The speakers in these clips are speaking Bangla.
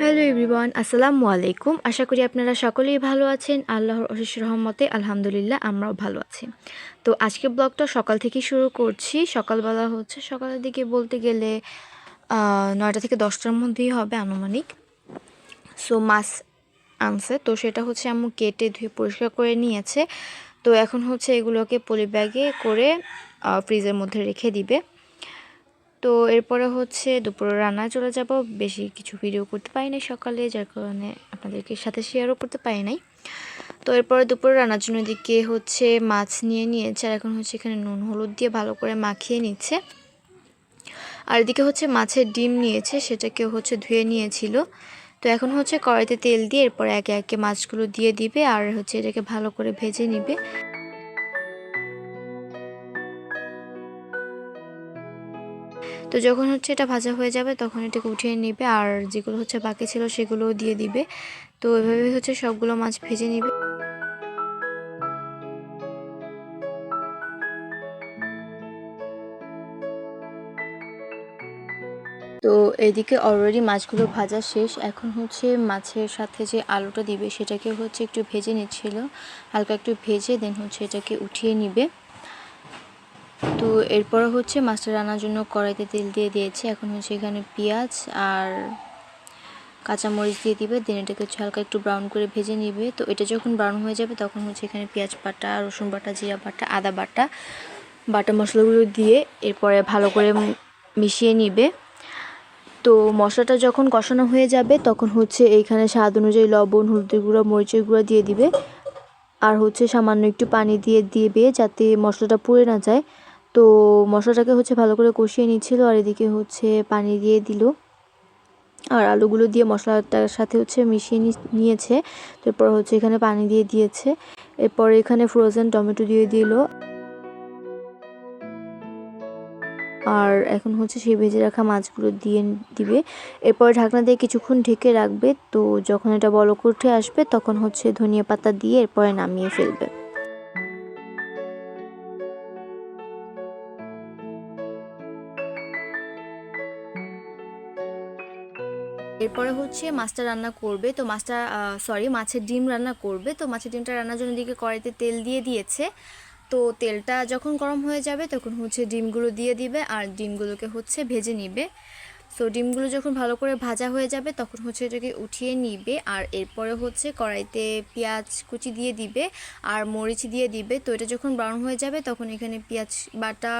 হ্যালো এভরিওয়ান আসসালামু আলাইকুম আশা করি আপনারা সকলেই ভালো আছেন। আল্লাহর অশেষ রহমতে, আলহামদুলিল্লাহ, আমরাও ভালো আছি। তো আজকে ব্লগটা সকাল থেকেই শুরু করছি। সকালবেলা হচ্ছে, সকালের দিকে বলতে গেলে নয়টা থেকে দশটার মধ্যেই হবে আনুমানিক। সো মাছ আনছে। তো সেটা হচ্ছে আম্মু কেটে ধুয়ে পরিষ্কার করে নিয়েছে। তো এখন হচ্ছে এগুলোকে পলি ব্যাগে করে ফ্রিজের মধ্যে রেখে দিবে। তো এরপরে হচ্ছে দুপুরে রান্নায় চলে যাব। বেশি কিছু ভিডিও করতে পারি নাই সকালে, যার কারণে আপনাদেরকে সাথে শেয়ারও করতে পারি নাই। তো এরপরে দুপুরে রান্নার জন্য দিকে হচ্ছে মাছ নিয়ে নিয়েছে আর এখন হচ্ছে এখানে নুন, হলুদ দিয়ে ভালো করে মাখিয়ে নিচ্ছে। আর এদিকে হচ্ছে মাছের ডিম নিয়েছে, সেটাকে হচ্ছে ধুয়ে নিয়েছিল। তো এখন হচ্ছে কড়াইতে তেল দিয়ে এরপরে একে একে মাছগুলো দিয়ে দিবে আর হচ্ছে এটাকে ভালো করে ভেজে নিবে। তো যখন হচ্ছে এটা ভাজা হয়ে যাবে, তখন এটাকে উঠিয়ে নেবে আর যেগুলো হচ্ছে বাকি ছিল সেগুলোও দিয়ে দিবে। তো এভাবে হচ্ছে সবগুলো মাছ ভেজে নিবে। তো এদিকে অলরেডি মাছগুলো ভাজা শেষ। এখন হচ্ছে মাছের সাথে যে আলুটা দিবে, সেটাকে হচ্ছে একটু ভেজে নিচ্ছিল। হালকা একটু ভেজে দেন হচ্ছে এটাকে উঠিয়ে নিবে। তো এরপর হচ্ছে মাছটা রান্নার জন্য কড়াইতে তেল দিয়ে দিয়েছে। এখন হচ্ছে এখানে পেঁয়াজ আর কাঁচামরিচ দিয়ে দিবে। দেন এটাকে হচ্ছে হালকা একটু ব্রাউন করে ভেজে নিবে। তো এটা যখন ব্রাউন হয়ে যাবে, তখন হচ্ছে এখানে পেঁয়াজ বাটা, রসুন বাটা, জিরা বাটা, আদা বাটা বাটা মশলাগুলো দিয়ে এরপরে ভালো করে মিশিয়ে নিবে। তো মশলাটা যখন কষানো হয়ে যাবে, তখন হচ্ছে এইখানে স্বাদ অনুযায়ী লবণ, হলুদের গুঁড়া, মরিচের গুঁড়া দিয়ে দিবে। আর হচ্ছে সামান্য একটু পানি দিয়ে দিবে যাতে মশলাটা পুড়ে না যায়। তো মশলাটাকে হচ্ছে ভালো করে কষিয়ে নিচ্ছিল আর এদিকে হচ্ছে পানি দিয়ে দিল। আর আলুগুলো দিয়ে মশলাটার সাথে হচ্ছে মিশিয়ে নিয়েছে। তারপর হচ্ছে এখানে পানি দিয়ে দিয়েছে। এরপর এখানে ফ্রোজেন টমেটো দিয়ে দিল। আর এখন হচ্ছে সেই ভেজে রাখা মাছগুলো দিয়ে দিবে। এরপর ঢাকনা দিয়ে কিছুক্ষণ ঢেকে রাখবে। তো যখন এটা বলক উঠে আসবে, তখন হচ্ছে ধনিয়া পাতা দিয়ে এরপরে নামিয়ে ফেলবে। হচ্ছে মাছটা রান্না করবে। তো মাছটা সরি মাছের ডিম রান্না করবে। তো মাছের ডিমটা রান্নার জন্য দিকে কড়াইতে তেল দিয়ে দিয়েছে। তো তেলটা যখন গরম হয়ে যাবে তখন হচ্ছে ডিমগুলো দিয়ে দিবে আর ডিমগুলোকে হচ্ছে ভেজে নিবে। সো ডিমগুলো যখন ভালো করে ভাজা হয়ে যাবে তখন হচ্ছে এটাকে উঠিয়ে নিবে আর এরপরে হচ্ছে কড়াইতে পেঁয়াজ কুচি দিয়ে দিবে আর মরিচ দিয়ে দিবে। তো এটা যখন ব্রাউন হয়ে যাবে তখন এখানে পেঁয়াজ বাটা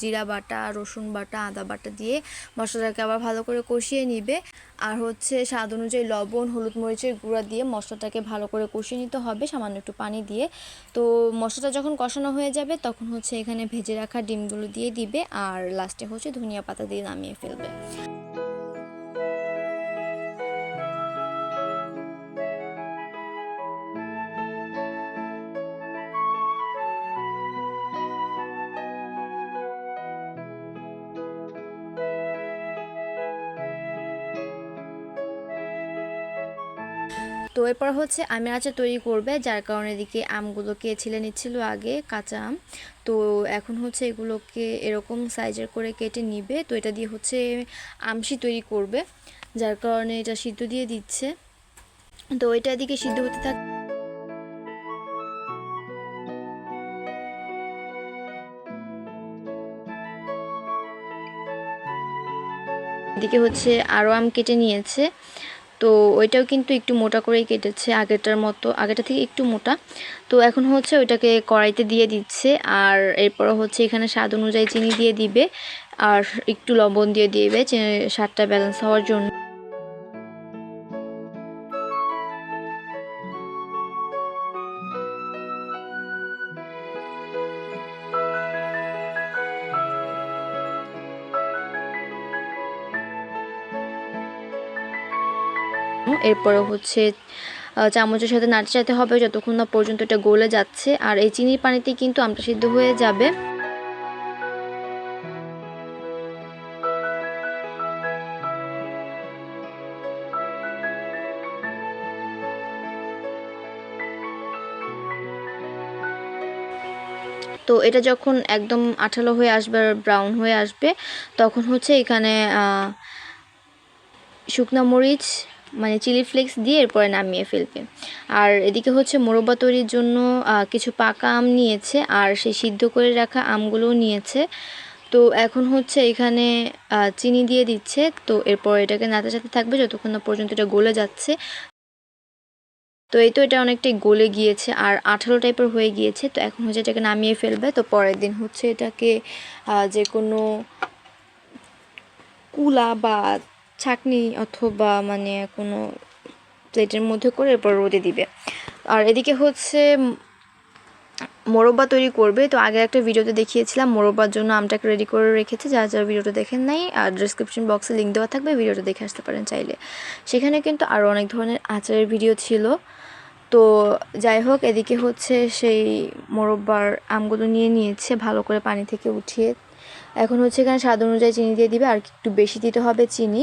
জিরা বাটা, রসুন বাটা, আদা বাটা দিয়ে মশলাটাকে আবার ভালো করে কষিয়ে নিবে। আর হচ্ছে স্বাদ অনুযায়ী লবণ, হলুদ মরিচের গুঁড়া দিয়ে মশলাটাকে ভালো করে কষিয়ে নিতে হবে, সামান্য একটু পানি দিয়ে। তো মশলাটা যখন কষানো হয়ে যাবে, তখন হচ্ছে এখানে ভেজে রাখা ডিমগুলো দিয়ে দিবে, আর লাস্টে হচ্ছে ধনিয়া পাতা দিয়ে নামিয়ে ফেলবে। তো এরপর হচ্ছে আমের আচার তৈরি করবে, যার কারণে এদিকে আমগুলোকে ছিলে নিচ্ছিল আগে, কাঁচা আম। তো এখন হচ্ছে এগুলোকে এরকম সাইজের করে কেটে নিবে। তো এটা দিয়ে হচ্ছে আমসি তৈরি করবে, যার কারণে এটা সিদ্ধ দিয়ে দিচ্ছে। তো এটা এদিকে সিদ্ধ হতে থাক এদিকে হচ্ছে আরও আম কেটে নিয়েছে। তো ওইটাও কিন্তু একটু মোটা করেই কেটেছে, আগেরটার মতো আগেটা থেকে একটু মোটা। তো এখন হচ্ছে ওইটাকে কড়াইতে দিয়ে দিচ্ছে আর এরপর হচ্ছে এখানে স্বাদ অনুযায়ী চিনি দিয়ে দিবে আর একটু লবণ দিয়ে দিবে স্বাদটা ব্যালেন্স হওয়ার জন্য। এরপরে হচ্ছে চামচের সাথে নাড়তে হবে যতক্ষণ না পর্যন্ত এটা গলে যাচ্ছে। আর এই চিনির পানিতে কিন্তু আমটা সিদ্ধ হয়ে যাবে। তো এটা যখন একদম আঠালো হয়ে আসবে আর ব্রাউন হয়ে আসবে, তখন হচ্ছে এখানে শুকনা মরিচ মানে চিলি ফ্লেক্স দিয়ে এরপরে নামিয়ে ফেলবে। আর এদিকে হচ্ছে মোরব্বা তৈরির জন্য কিছু পাকা আম নিয়েছে, আর সেই সিদ্ধ করে রাখা আমগুলোও নিয়েছে। তো এখন হচ্ছে এখানে চিনি দিয়ে দিচ্ছে। তো এরপর এটাকে নাড়াচাড়াতে থাকবে যতক্ষণ না পর্যন্ত এটা গলে যাচ্ছে। তো এই তো এটা অনেকটাই গলে গিয়েছে, আর আঠালো টাইপের হয়ে গিয়েছে। তো এখন হচ্ছে এটাকে নামিয়ে ফেলবে। তো পরের দিন হচ্ছে এটাকে যে কোনো কুলা বা ছাকনি অথবা মানে কোনো প্লেটের মধ্যে করে এরপর রোদে দিবে। আর এদিকে হচ্ছে মোরব্বা তৈরি করবে। তো আগে একটা ভিডিওতে দেখিয়েছিলাম, মোরব্বার জন্য আমটাকে রেডি করে রেখেছে। যারা যারা ভিডিওটা দেখেন নাই, আর ডিসক্রিপশন বক্সে লিঙ্ক দেওয়া থাকবে, ভিডিওটা দেখে আসতে পারেন চাইলে। সেখানে কিন্তু আরও অনেক ধরনের আচারের ভিডিও ছিল। তো যাই হোক, এদিকে হচ্ছে সেই মোরব্বার আমগুলো নিয়ে নিয়েছে, ভালো করে পানি থেকে উঠিয়ে। এখন হচ্ছে এখানে স্বাদ অনুযায়ী চিনি দিয়ে দিবে, আর একটু বেশি দিতে হবে চিনি।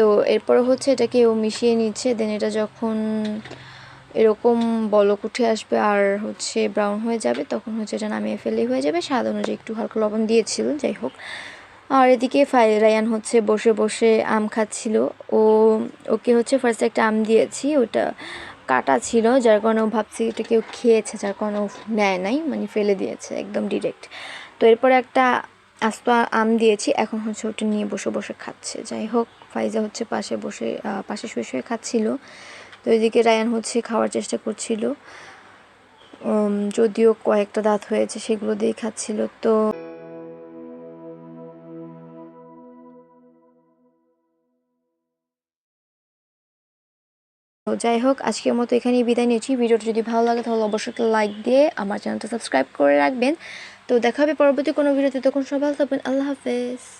তো এরপরে হচ্ছে এটাকে ও মিশিয়ে নিচ্ছে দেন এটা যখন এরকম বলক উঠে আসবে আর হচ্ছে ব্রাউন হয়ে যাবে, তখন হচ্ছে এটা নামিয়ে ফেলেই হয়ে যাবে। স্বাদ অনুযায়ী একটু হালকা লবণ দিয়েছিল, যাই হোক। আর এদিকে রায়ান হচ্ছে বসে বসে আম খাচ্ছিল। ও, ওকে হচ্ছে ফার্স্টে একটা আম দিয়েছি, ওটা কাটা ছিল, যার কারণে ও ভাবছি এটা কেউ খেয়েছে, যার কারণে ও নেয় নাই মানে ফেলে দিয়েছে একদম ডিরেক্ট তো এরপরে একটা আস্ত আম দিয়েছি, এখন হচ্ছে ওটা নিয়ে বসে বসে খাচ্ছে, যাই হোক। ফাইজা হচ্ছে পাশে বসে পাশে শুয়ে শুয়ে খাচ্ছিল। তো এদিকে রায়ান হচ্ছে খাওয়ার চেষ্টা করছিল। যদিও কয়েকটা দাঁত হয়েছে, সেগুলো দিয়ে খাচ্ছিল। তো যাই হোক, আজকের মতো এখানেই বিদায় নিয়েছি ভিডিওটা যদি ভালো লাগে, তাহলে অবশ্যই লাইক দিয়ে আমার চ্যানেলটা সাবস্ক্রাইব করে রাখবেন। তো দেখা হবে পরবর্তী কোনো ভিডিওতে, তখন সবাই ভালো থাকবেন। আল্লাহ হাফেজ।